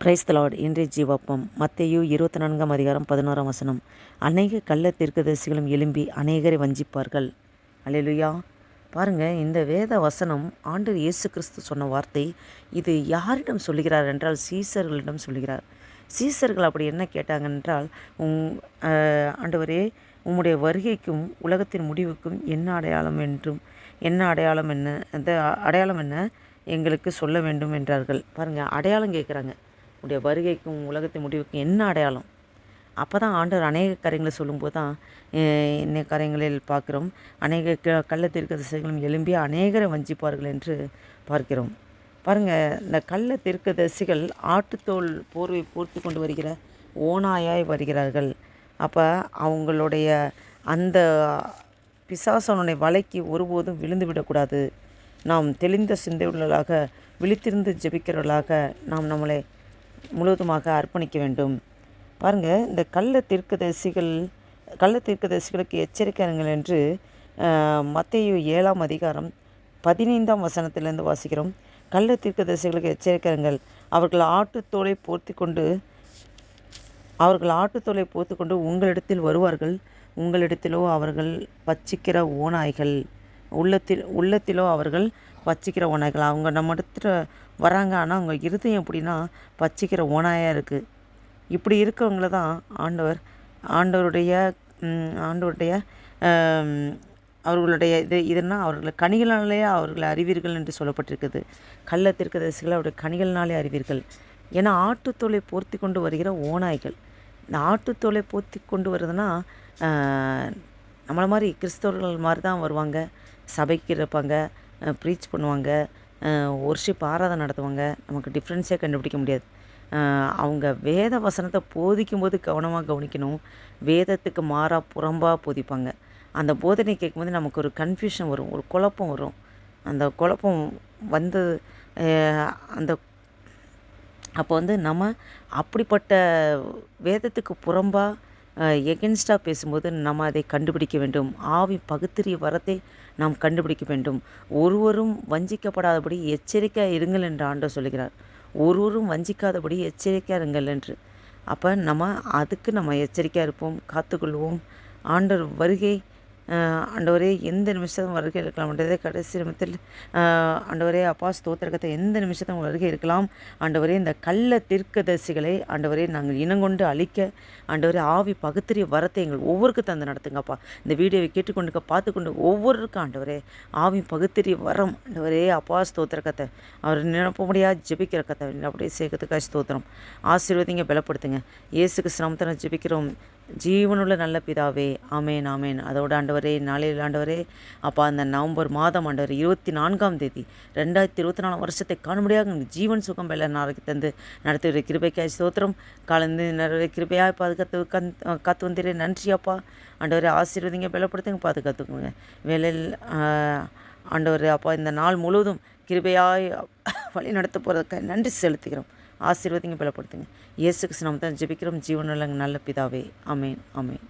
கிரைஸ்தலாட் இன்றைய ஜீவப்பம் மத்தையு இருபத்தி நான்காம் அதிகாரம் பதினோராம் வசனம். அநேக கள்ள தீர்க்கதரிசிகளும் எழும்பி அநேகரை வஞ்சிப்பார்கள். அலையலுயா பாருங்க இந்த வேத வசனம் ஆண்டு இயேசு கிறிஸ்து சொன்ன வார்த்தை இது யாரிடம் சொல்லுகிறார் என்றால் சீசர்களிடம் சொல்லுகிறார். சீசர்கள் அப்படி என்ன கேட்டாங்க என்றால் உங் ஆண்டவரே உம்முடைய வருகைக்கும் உலகத்தின் முடிவுக்கும் என்ன அடையாளம் என்றும் என்ன அடையாளம் என்ன அந்த அடையாளம் என்ன எங்களுக்கு சொல்ல வேண்டும் என்றார்கள். பாருங்கள் அடையாளம் கேட்குறாங்க. உடைய வருகைக்கும் உலகத்தின் முடிவுக்கும் என்ன அடையாளம்? அப்போ தான் ஆண்டவர் அநேக காரியங்களை சொல்லும்போது தான் அஹ், இன்னைய காரியங்களில் பார்க்குறோம். அநேக க கள்ள தீர்க்க திசைகளும் எழும்பி அநேகரை வஞ்சிப்பார்கள் என்று பார்க்கிறோம். பாருங்கள் இந்த கள்ள தீர்க்க தரிசிகள் ஆட்டுத்தோல் போர்வை போர்த்தி கொண்டு வருகிற ஓனாயாய் வருகிறார்கள். அப்போ அவங்களுடைய அந்த பிசாசனுடைய வலைக்கு ஒருபோதும் விழுந்து விடக்கூடாது. நாம் தெளிந்த சிந்தையுள்ளவர்களாக விழித்திருந்து ஜெபிக்கிறவர்களாக நாம் நம்மளை முழுவதுமாக அர்ப்பணிக்க வேண்டும். பாருங்கள் இந்த கள்ள தீர்க்கதரிசிகள் கள்ள தீர்க்கதரிசிகளுக்கு எச்சரிக்கைங்கள் என்று மத்தேயு ஏழாம் அதிகாரம் பதினைந்தாம் வசனத்திலிருந்து வாசிக்கிறோம். கள்ள தீர்க்கதரிசிகளுக்கு எச்சரிக்கைங்கள் அவர்கள் ஆட்டுத்தோலை போர்த்தி கொண்டு அவர்கள் ஆட்டுத்தோலை போர்த்துக்கொண்டு உங்களிடத்தில் வருவார்கள். உங்களிடத்திலோ அவர்கள் பச்சிக்கிற ஓநாய்கள் உள்ளத்தில் உள்ளத்திலோ அவர்கள் பச்சிக்கிற ஓநாய்கள்? அவங்க நம்ம இடத்துல வராங்க. ஆனால் அவங்க இருதயம் எப்படின்னா பச்சிக்கிற ஓநாயாக இருக்குது இப்படி இருக்கவங்கள தான் ஆண்டவர் ஆண்டவருடைய ஆண்டவருடைய அவர்களுடைய இது இதுனா அவர்களை கனிகளினாலே அவர்களை அறிவீர்கள் என்று சொல்லப்பட்டிருக்குது. கள்ளத்திற்கு தரிசிகள் அவருடைய கனிகளினாலே அறிவீர்கள். ஏன்னா ஆட்டுத்தோலை போர்த்தி கொண்டு வருகிற ஓநாய்கள். இந்த ஆட்டுத்தோலை போர்த்தி கொண்டு வருதுன்னா நம்மளை மாதிரி கிறிஸ்தவர்கள் மாதிரி தான் வருவாங்க. சபைக்கு இருப்பாங்க. ப்ரீச் பண்ணுவாங்க. ஒர்ஷிப் ஆராதனை நடத்துவாங்க. நமக்கு டிஃப்ரென்ஸே கண்டுபிடிக்க முடியாது. அவங்க வேத வசனத்தை போதிக்கும் போது கவனமாக கவனிக்கணும். வேதத்துக்கு மாறாக புறம்பாக போதிப்பாங்க. அந்த போதனை கேட்கும்போது நமக்கு ஒரு கன்ஃபியூஷன் வரும். ஒரு குழப்பம் வரும். அந்த குழப்பம் வந்து அந்த அப்போ வந்து நம்ம அப்படிப்பட்ட வேதத்துக்கு புறம்பாக எகென்ஸ்டாக பேசும்போது நம்ம அதை கண்டுபிடிக்க வேண்டும். ஆவி பகுத்தறிய வரத்தை நாம் கண்டுபிடிக்க வேண்டும். ஒருவரும் வஞ்சிக்கப்படாதபடி எச்சரிக்கையாக இருங்கள் என்று ஆண்டவர் சொல்கிறார் ஒருவரும் வஞ்சிக்காதபடி எச்சரிக்கையாக இருங்கள் என்று. அப்போ நம்ம அதுக்கு நம்ம எச்சரிக்கையாக இருப்போம் காத்துக்கொள்வோம். ஆண்டர் வருகை ஆண்டவரே எந்த நிமிஷத்தும் வருகை இருக்கலாம் ஆண்டவரே கடைசி நிமிஷத்தில் ஆண்டவரே அப்பா ஸ்தோத்திரகத்தை எந்த நிமிஷத்தும் வருகை இருக்கலாம்? ஆண்டவரே இந்த கள்ள தீர்க்கதரிசிகளை ஆண்டவரே நாங்கள் இனங்கொண்டு அழிக்க ஆண்டவரே ஆவி பகுத்தறிய வரத்தை எங்கள் ஒவ்வொருக்கு தந்து நடத்துங்கப்பா இந்த வீடியோவை கேட்டுக்கொண்டு பார்த்துக்கொண்டு ஒவ்வொருக்கும் ஆண்டவரே ஆவி பகுத்தறிய வரம். ஆண்டவரே அப்பா ஸ்தோத்திரகத்தை அவர் நினைப்ப முடியாது ஜெபிக்கிற கத்தை அப்படியே சேர்க்கறதுக்காக ஸ்தோத்திரம். ஆசீர்வதிங்க பலப்படுத்துங்க. இயேசுக்கு சிரமத்தனை ஜெபிக்கிறோம். ஜீவனுள்ள நல்ல பிதாவே ஆமேன் ஆமேன். அதோட ஆண்டவரே நாளையில் ஆண்டவரே அப்பா அந்த நவம்பர் மாதம் ஆண்டவர் இருபத்தி நான்காம் தேதி ரெண்டாயிரத்தி இருபத்தி நாலாம் வருஷத்தை காணும்படியாக ஜீவன் சுகம் வெள்ள நாளைக்கு தந்து நடத்துகிற கிருபைக்காய் ஸ்தோத்திரம். கலந்து நிறைய கிருபையாக பாதுகாத்து கந் காத்து வந்தீரே. நன்றி அப்பா. ஆண்டவரே ஆசீர்வதிங்க பலப்படுத்துங்க பாதுகாத்துக்கோங்க. வேலையில் ஆண்டவர் அப்பா இந்த நாள் முழுவதும் கிருபையாய் வழி நடத்த போகிறதுக்கு நன்றி செலுத்துகிறோம். ஆசீர்வதிங்க பலப்படுத்துங்க. இயேசு கிருஷ்ணம் தான் ஜெபிக்கிறோம். ஜீவனுள்ள நல்ல பிதாவே. அமேன் அமேன்